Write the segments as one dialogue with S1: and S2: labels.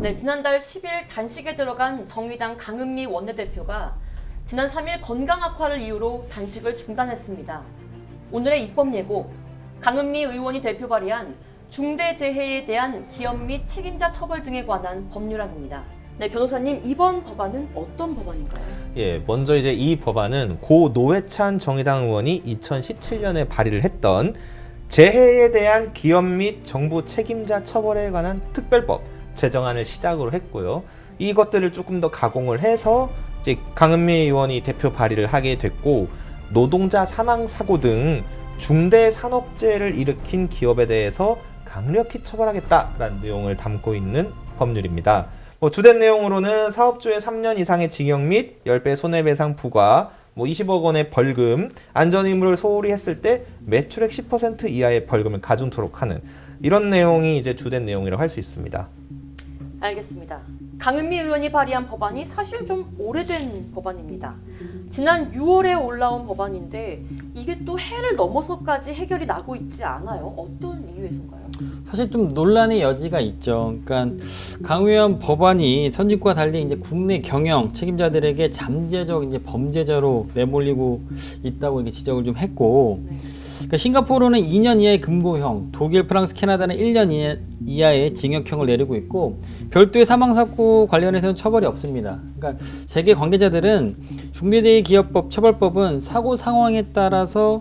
S1: 네, 지난달 10일 단식에 들어간 정의당 강은미 원내대표가 지난 3일 건강 악화를 이유로 단식을 중단했습니다. 오늘의 입법 예고, 강은미 의원이 대표 발의한 중대재해에 대한 기업 및 책임자 처벌 등에 관한 법률안입니다. 네, 변호사님, 이번 법안은 어떤 법안인가요?
S2: 예, 먼저 이제 이 법안은 고 노회찬 정의당 의원이 2017년에 발의를 했던 재해에 대한 기업 및 정부 책임자 처벌에 관한 특별법 제정안을 시작으로 했고요. 이것들을 조금 더 가공을 해서 이제 강은미 의원이 대표 발의를 하게 됐고 노동자 사망 사고 등 중대 산업재해를 일으킨 기업에 대해서 강력히 처벌하겠다라는 내용을 담고 있는 법률입니다. 뭐 주된 내용으로는 사업주의 3년 이상의 징역 및 10배 손해배상 부과, 뭐 20억 원의 벌금, 안전 의무를 소홀히 했을 때 매출액 10% 이하의 벌금을 가중토록 하는 이런 내용이 이제 주된 내용이라고 할 수 있습니다.
S1: 알겠습니다. 강은미 의원이 발의한 법안이 사실 좀 오래된 법안입니다. 지난 6월에 올라온 법안인데 이게 또 해를 넘어서까지 해결이 나고 있지 않아요. 어떤 이유에서인가요?
S3: 사실 좀 논란의 여지가 있죠. 그러니까 강 의원 법안이 선진국과 달리 이제 국내 경영 책임자들에게 잠재적 이제 범죄자로 내몰리고 있다고 이렇게 지적을 좀 했고, 그러니까 싱가포르는 2년 이하의 금고형, 독일, 프랑스, 캐나다는 1년 이하- 이하의 징역형을 내리고 있고 별도의 사망 사고 관련해서는 처벌이 없습니다. 그러니까 재계 관계자들은 중대재해기업법 처벌법은 사고 상황에 따라서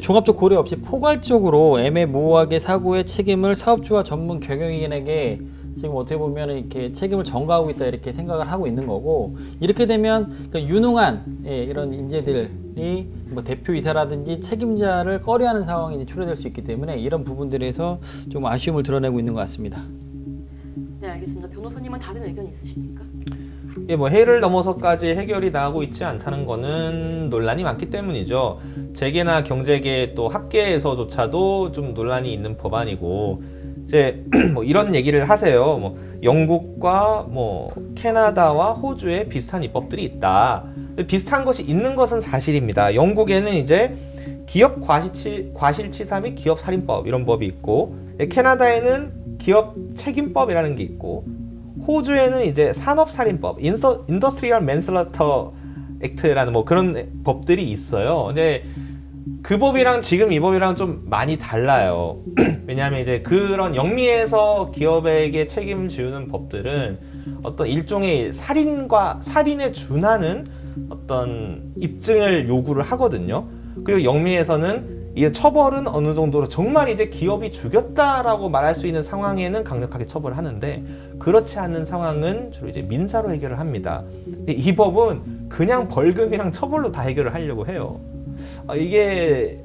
S3: 종합적 고려 없이 포괄적으로 애매모호하게 사고의 책임을 사업주와 전문 경영인에게 지금 어떻게 보면 이렇게 책임을 전가하고 있다 이렇게 생각을 하고 있는 거고 이렇게 되면 그 유능한 예, 이런 인재들이 뭐 대표이사라든지 책임자를 꺼려하는 상황이 초래될 수 있기 때문에 이런 부분들에서 좀 아쉬움을 드러내고 있는 것 같습니다.
S1: 네, 알겠습니다. 변호사님은 다른 의견 있으십니까?
S2: 예, 뭐 해를 넘어서까지 해결이 나고 있지 않다는 거는 논란이 많기 때문이죠. 재계나 경제계 또 학계에서조차도 좀 논란이 있는 법안이고 이제 뭐 이런 얘기를 하세요. 뭐 영국과 뭐 캐나다와 호주에 비슷한 입법들이 있다. 비슷한 것이 있는 것은 사실입니다. 영국에는 이제 기업 과실치, 과실치사 및 기업 살인법 이런 법이 있고 캐나다에는 기업 책임법이라는 게 있고 호주에는 이제 산업살인법, 인더스트리얼 맨슬러터 액트라는 뭐 그런 법들이 있어요. 근데 그 법이랑 지금 이 법이랑 좀 많이 달라요. 왜냐하면 이제 그런 영미에서 기업에게 책임을 지우는 법들은 어떤 일종의 살인과 살인에 준하는 어떤 입증을 요구를 하거든요. 그리고 영미에서는 이 처벌은 어느 정도로 정말 이제 기업이 죽였다라고 말할 수 있는 상황에는 강력하게 처벌을 하는데 그렇지 않은 상황은 주로 이제 민사로 해결을 합니다. 근데 이 법은 그냥 벌금이랑 처벌로 다 해결을 하려고 해요. 아, 이게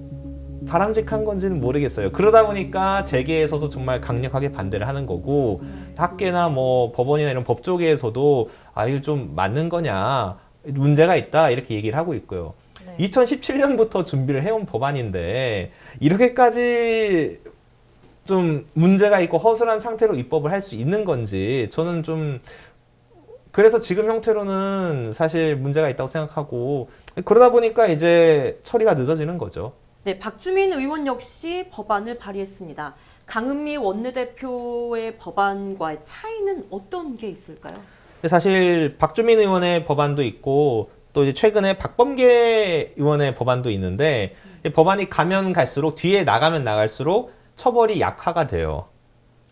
S2: 바람직한 건지는 모르겠어요. 그러다 보니까 재계에서도 정말 강력하게 반대를 하는 거고 학계나 뭐 법원이나 이런 법조계에서도 아 이거 좀 맞는 거냐 문제가 있다 이렇게 얘기를 하고 있고요.
S1: 네.
S2: 2017년부터 준비를 해온 법안인데 이렇게까지 좀 문제가 있고 허술한 상태로 입법을 할 수 있는 건지 저는 좀 그래서 지금 형태로는 사실 문제가 있다고 생각하고 그러다 보니까 이제 처리가 늦어지는 거죠.
S1: 네, 박주민 의원 역시 법안을 발의했습니다. 강은미 원내대표의 법안과의 차이는 어떤 게 있을까요?
S2: 사실 박주민 의원의 법안도 있고 또 이제 최근에 박범계 의원의 법안도 있는데 이 법안이 가면 갈수록 뒤에 나가면 나갈수록 처벌이 약화가 돼요.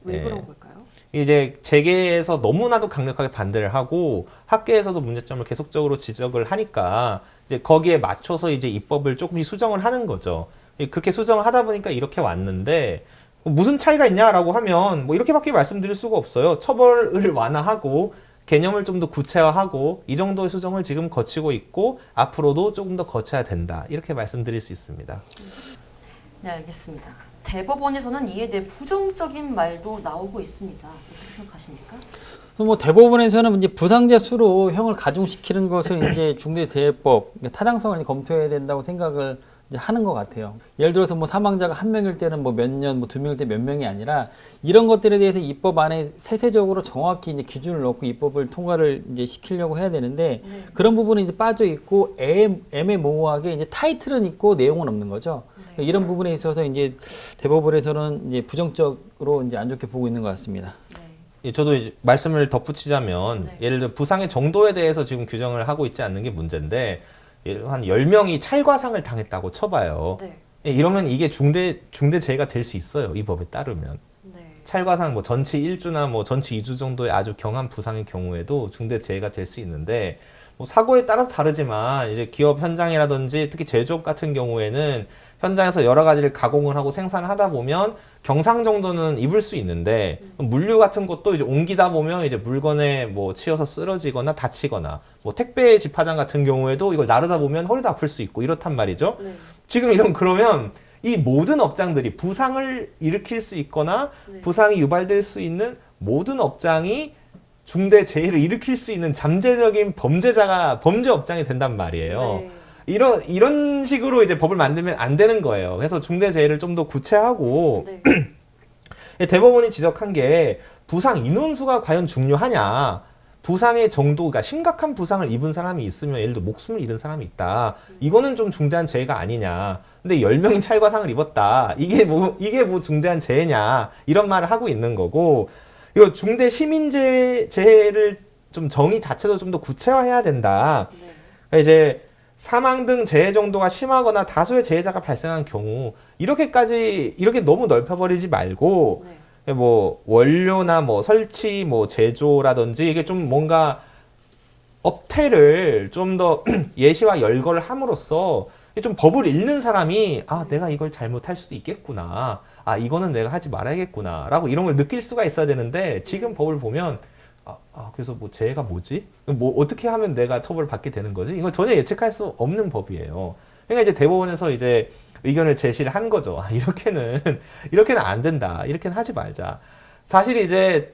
S1: 왜
S2: 네.
S1: 그런 걸까요?
S2: 이제 재계에서 너무나도 강력하게 반대를 하고 학계에서도 문제점을 계속적으로 지적을 하니까 이제 거기에 맞춰서 이제 입법을 조금씩 수정을 하는 거죠. 그렇게 수정을 하다 보니까 이렇게 왔는데 무슨 차이가 있냐라고 하면 뭐 이렇게밖에 말씀드릴 수가 없어요. 처벌을 완화하고 개념을 좀 더 구체화하고 이 정도의 수정을 지금 거치고 있고 앞으로도 조금 더 거쳐야 된다. 이렇게 말씀드릴 수 있습니다.
S1: 네, 알겠습니다. 대법원에서는 이에 대해 부정적인 말도 나오고 있습니다. 어떻게 생각하십니까?
S3: 뭐 대법원에서는 이제 부상자 수로 형을 가중시키는 것을 이제 중대재해법 그러니까 타당성을 검토해야 된다고 생각을 하는 것 같아요. 예를 들어서 뭐 사망자가 한 명일 때는 뭐 몇 년, 뭐 두 명일 때 몇 명이 아니라 이런 것들에 대해서 입법 안에 세세적으로 정확히 이제 기준을 넣고 입법을 통과를 이제 시키려고 해야 되는데
S1: 네.
S3: 그런 부분이 이제 빠져 있고 애, 애매모호하게 이제 타이틀은 있고 내용은 없는 거죠.
S1: 네.
S3: 이런 부분에 있어서 이제 대법원에서는 이제 부정적으로 이제 안 좋게 보고 있는 것 같습니다.
S1: 네.
S2: 예, 저도 이제 말씀을 덧붙이자면
S1: 네.
S2: 예를 들어 부상의 정도에 대해서 지금 규정을 하고 있지 않는 게 문제인데 예를 들어 한 10명이 찰과상을 당했다고 쳐봐요.
S1: 네.
S2: 예, 이러면 이게 중대 중대 재해가 될 수 있어요. 이 법에 따르면.
S1: 네.
S2: 찰과상 뭐 전치 1주나 뭐 전치 2주 정도의 아주 경한 부상의 경우에도 중대 재해가 될 수 있는데 뭐 사고에 따라서 다르지만 이제 기업 현장이라든지 특히 제조업 같은 경우에는 현장에서 여러 가지를 가공을 하고 생산을 하다 보면 경상 정도는 입을 수 있는데 물류 같은 것도 이제 옮기다 보면 이제 물건에 뭐 치여서 쓰러지거나 다치거나 뭐 택배 집화장 같은 경우에도 이걸 나르다 보면 허리도 아플 수 있고 이렇단 말이죠.
S1: 네.
S2: 지금 이런 그러면 이 모든 업장들이 부상을 일으킬 수 있거나
S1: 네.
S2: 부상이 유발될 수 있는 모든 업장이 중대 재해를 일으킬 수 있는 잠재적인 범죄자가 범죄 업장이 된단 말이에요.
S1: 네.
S2: 이런 이런 식으로 이제 법을 만들면 안 되는 거예요. 그래서 중대 재해를 좀 더 구체하고
S1: 네.
S2: 예, 대법원이 지적한 게 부상 인원수가 과연 중요하냐? 부상의 정도가 심각한 부상을 입은 사람이 있으면 예를 들어 목숨을 잃은 사람이 있다. 이거는 좀 중대한 재해가 아니냐. 근데 10명이 찰과상을 입었다. 이게 뭐 이게 뭐 중대한 재해냐. 이런 말을 하고 있는 거고 이거 중대 시민재 재해를 좀 정의 자체도 좀 더 구체화해야 된다.
S1: 네.
S2: 그러니까 이제 사망 등 재해 정도가 심하거나 다수의 재해자가 발생한 경우 이렇게까지 이렇게 너무 넓혀버리지 말고
S1: 네.
S2: 뭐 원료나 뭐 설치 뭐 제조라든지 이게 좀 뭔가 업태를 좀 더 예시와 열거를 함으로써 좀 법을 읽는 사람이 아 내가 이걸 잘못할 수도 있겠구나 아 이거는 내가 하지 말아야겠구나라고 이런 걸 느낄 수가 있어야 되는데 지금 법을 보면 아, 아 그래서 뭐 죄가 뭐지? 뭐 어떻게 하면 내가 처벌을 받게 되는 거지? 이건 전혀 예측할 수 없는 법이에요. 그러니까 이제 대법원에서 이제 의견을 제시를 한 거죠. 아 이렇게는 이렇게는 안 된다. 이렇게는 하지 말자. 사실 이제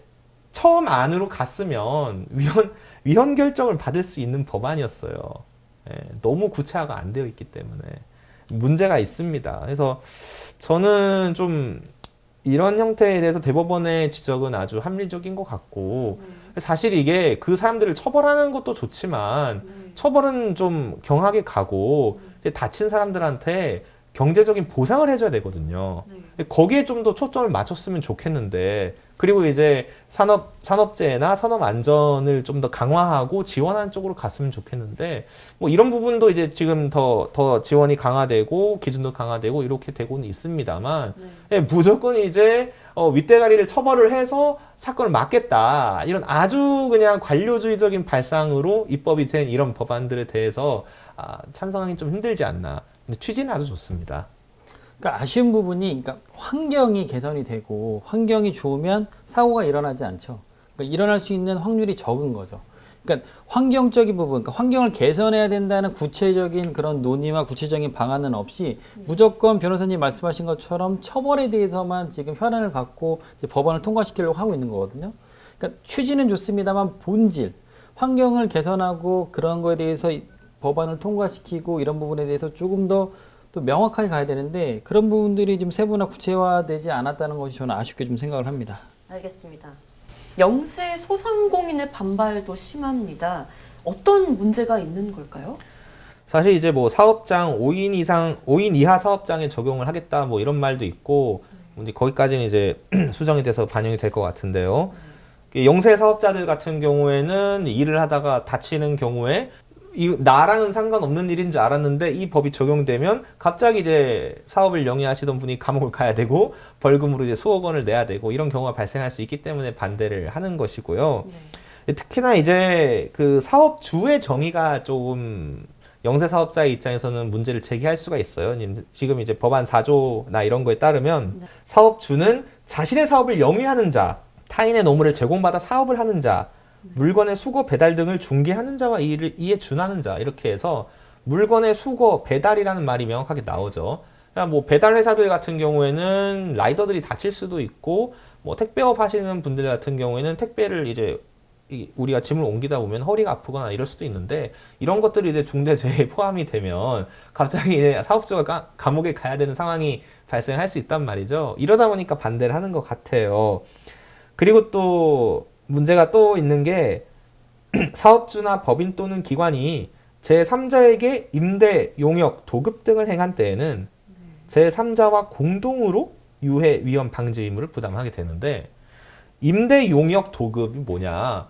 S2: 처음 안으로 갔으면 위헌 위헌 결정을 받을 수 있는 법안이었어요. 예, 너무 구체화가 안 되어 있기 때문에 문제가 있습니다. 그래서 저는 좀 이런 형태에 대해서 대법원의 지적은 아주 합리적인 것 같고 사실 이게 그 사람들을 처벌하는 것도 좋지만
S1: 네.
S2: 처벌은 좀 경하게 가고 이제 다친 사람들한테 경제적인 보상을 해줘야 되거든요.
S1: 네.
S2: 거기에 좀 더 초점을 맞췄으면 좋겠는데 그리고 이제 산업 산업재해나 산업 안전을 좀 더 강화하고 지원하는 쪽으로 갔으면 좋겠는데 뭐 이런 부분도 이제 지금 더더 지원이 강화되고 기준도 강화되고 이렇게 되고는 있습니다만
S1: 네.
S2: 예, 무조건 이제 어, 윗대가리를 처벌을 해서 사건을 막겠다 이런 아주 그냥 관료주의적인 발상으로 입법이 된 이런 법안들에 대해서 아, 찬성하기 좀 힘들지 않나 근데 취지는 아주 좋습니다.
S3: 그러니까 아쉬운 부분이 그러니까 환경이 개선이 되고 환경이 좋으면 사고가 일어나지 않죠. 그러니까 일어날 수 있는 확률이 적은 거죠. 그러니까 환경적인 부분, 그러니까 환경을 개선해야 된다는 구체적인 그런 논의와 구체적인 방안은 없이 무조건 변호사님 말씀하신 것처럼 처벌에 대해서만 지금 혈안을 갖고 이제 법안을 통과시키려고 하고 있는 거거든요. 그러니까 취지는 좋습니다만 본질, 환경을 개선하고 그런 거에 대해서 이 법안을 통과시키고 이런 부분에 대해서 조금 더 또 명확하게 가야 되는데 그런 부분들이 좀 세부나 구체화되지 않았다는 것이 저는 아쉽게 좀 생각을 합니다.
S1: 알겠습니다. 영세 소상공인의 반발도 심합니다. 어떤 문제가 있는 걸까요?
S2: 사실 이제 뭐 사업장 5인 이상 5인 이하 사업장에 적용을 하겠다 뭐 이런 말도 있고 이제 거기까지는 이제 수정이 돼서 반영이 될 것 같은데요. 영세 사업자들 같은 경우에는 일을 하다가 다치는 경우에 이 나랑은 상관없는 일인 줄 알았는데 이 법이 적용되면 갑자기 이제 사업을 영위하시던 분이 감옥을 가야 되고 벌금으로 이제 수억 원을 내야 되고 이런 경우가 발생할 수 있기 때문에 반대를 하는 것이고요.
S1: 네.
S2: 특히나 이제 그 사업주의 정의가 조금 영세 사업자의 입장에서는 문제를 제기할 수가 있어요. 지금 이제 법안 4조나 이런 거에 따르면
S1: 네.
S2: 사업주는 자신의 사업을 영위하는 자, 타인의 노무를 제공받아 사업을 하는 자, 물건의 수거 배달 등을 중개하는 자와 이를 이에 준하는 자 이렇게 해서 물건의 수거 배달이라는 말이 명확하게 나오죠. 그러니까 뭐 배달 회사들 같은 경우에는 라이더들이 다칠 수도 있고 뭐 택배업 하시는 분들 같은 경우에는 택배를 이제 이- 우리가 짐을 옮기다 보면 허리가 아프거나 이럴 수도 있는데 이런 것들이 이제 중대재해에 포함이 되면 갑자기 사업주가 가- 감옥에 가야 되는 상황이 발생할 수 있단 말이죠. 이러다 보니까 반대를 하는 것 같아요. 그리고 또 문제가 또 있는 게 사업주나 법인 또는 기관이 제3자에게 임대, 용역, 도급 등을 행한 때에는 제3자와 공동으로 유해 위험 방지 의무를 부담하게 되는데 임대 용역 도급이 뭐냐?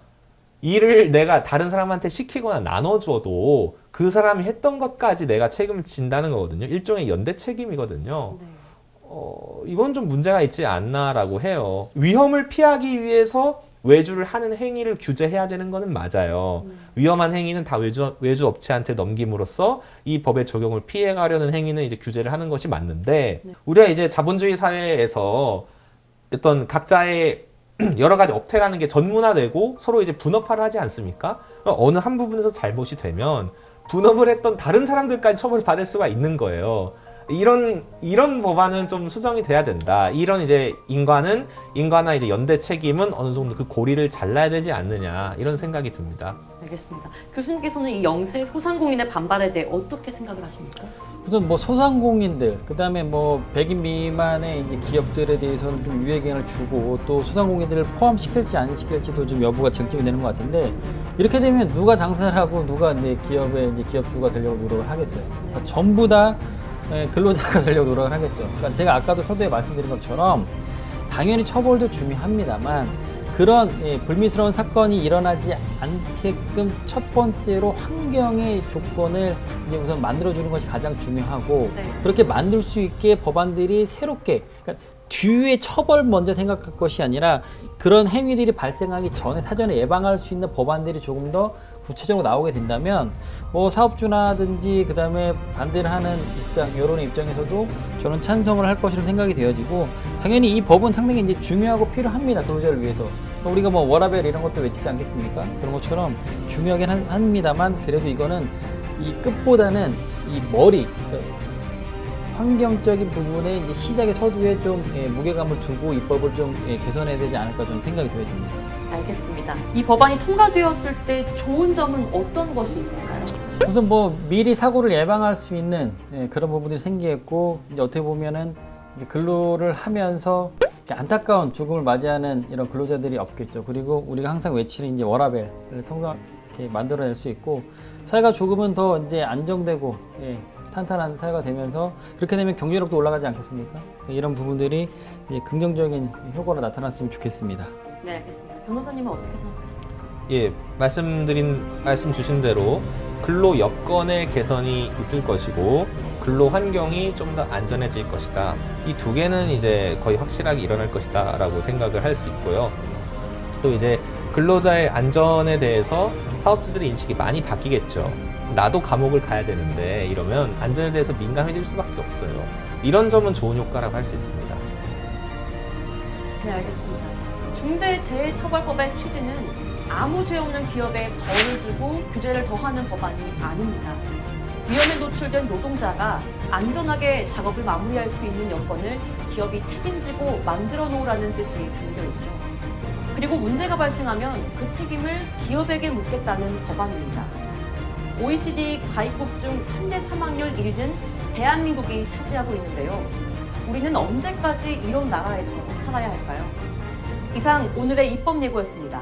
S2: 일을 내가 다른 사람한테 시키거나 나눠줘도 그 사람이 했던 것까지 내가 책임을 진다는 거거든요. 일종의 연대 책임이거든요.
S1: 네.
S2: 어, 이건 좀 문제가 있지 않나라고 해요. 위험을 피하기 위해서 외주를 하는 행위를 규제해야 되는 거는 맞아요. 위험한 행위는 다 외주, 외주 업체한테 넘김으로써 이 법의 적용을 피해가려는 행위는 이제 규제를 하는 것이 맞는데
S1: 네.
S2: 우리가 이제 자본주의 사회에서 어떤 각자의 여러 가지 업태라는 게 전문화되고 서로 이제 분업화를 하지 않습니까? 어느 한 부분에서 잘못이 되면 분업을 했던 다른 사람들까지 처벌을 받을 수가 있는 거예요. 이런 이런 법안은 좀 수정이 돼야 된다. 이런 이제 인과는 인과나 이제 연대 책임은 어느 정도 그 고리를 잘라야 되지 않느냐 이런 생각이 듭니다.
S1: 알겠습니다. 교수님께서는 이 영세 소상공인의 반발에 대해 어떻게 생각을 하십니까?
S3: 우선 뭐 소상공인들, 그다음에 뭐 100인 미만의 이제 기업들에 대해서는 좀 유예기한을 주고 또 소상공인들을 포함시킬지 안 시킬지도 좀 여부가 쟁점이 되는 것 같은데 이렇게 되면 누가 장사를 하고 누가 이제 기업의 이제 기업주가 되려고 노력을 하겠어요. 그러니까 전부 다 예, 근로자가 되려고 노력을 하겠죠. 그러니까 제가 아까도 서두에 말씀드린 것처럼 당연히 처벌도 중요합니다만 그런 예, 불미스러운 사건이 일어나지 않게끔 첫 번째로 환경의 조건을 이제 우선 만들어주는 것이 가장 중요하고
S1: 네.
S3: 그렇게 만들 수 있게 법안들이 새롭게 그러니까 뒤에 처벌 먼저 생각할 것이 아니라 그런 행위들이 발생하기 전에 사전에 예방할 수 있는 법안들이 조금 더 구체적으로 나오게 된다면 뭐 사업주나든지 그다음에 반대를 하는 입장 여론의 입장에서도 저는 찬성을 할 것이라고 생각이 되어지고 당연히 이 법은 상당히 이제 중요하고 필요합니다 근로자를 위해서 우리가 뭐 워라벨 이런 것도 외치지 않겠습니까 그런 것처럼 중요하긴 한- 합니다만 그래도 이거는 이 끝보다는 이 머리 그러니까 환경적인 부분에 이제 시작의 서두에 좀 예, 무게감을 두고 입법을 좀 예, 개선해야 되지 않을까 좀 생각이 되어집니다.
S1: 알겠습니다. 이 법안이 통과되었을 때 좋은 점은 어떤 것이 있을까요?
S3: 우선 뭐 미리 사고를 예방할 수 있는 예, 그런 부분들이 생기겠고 이제 어떻게 보면은 근로를 하면서 안타까운 죽음을 맞이하는 이런 근로자들이 없겠죠. 그리고 우리가 항상 외치는 이제 워라벨을 이렇게 만들어낼 수 있고 사회가 조금은 더 이제 안정되고 예, 탄탄한 사회가 되면서 그렇게 되면 경제력도 올라가지 않겠습니까? 이런 부분들이 이제 긍정적인 효과로 나타났으면 좋겠습니다.
S1: 네, 알겠습니다. 변호사님은 어떻게 생각하십니까?
S2: 예, 말씀드린 말씀 주신 대로 근로 여건의 개선이 있을 것이고 근로 환경이 좀 더 안전해질 것이다. 이 두 개는 이제 거의 확실하게 일어날 것이다라고 생각을 할 수 있고요. 또 이제 근로자의 안전에 대해서 사업주들의 인식이 많이 바뀌겠죠. 나도 감옥을 가야 되는데 이러면 안전에 대해서 민감해질 수밖에 없어요. 이런 점은 좋은 효과라고 할 수 있습니다.
S1: 네, 알겠습니다. 중대재해처벌법의 취지는 아무 죄 없는 기업에 벌을 주고 규제를 더하는 법안이 아닙니다. 위험에 노출된 노동자가 안전하게 작업을 마무리할 수 있는 여건을 기업이 책임지고 만들어 놓으라는 뜻이 담겨 있죠. 그리고 문제가 발생하면 그 책임을 기업에게 묻겠다는 법안입니다. OECD 가입국 중 산재 사망률 1위는 대한민국이 차지하고 있는데요. 우리는 언제까지 이런 나라에서 살아야 할까요? 이상 오늘의 입법 예고였습니다.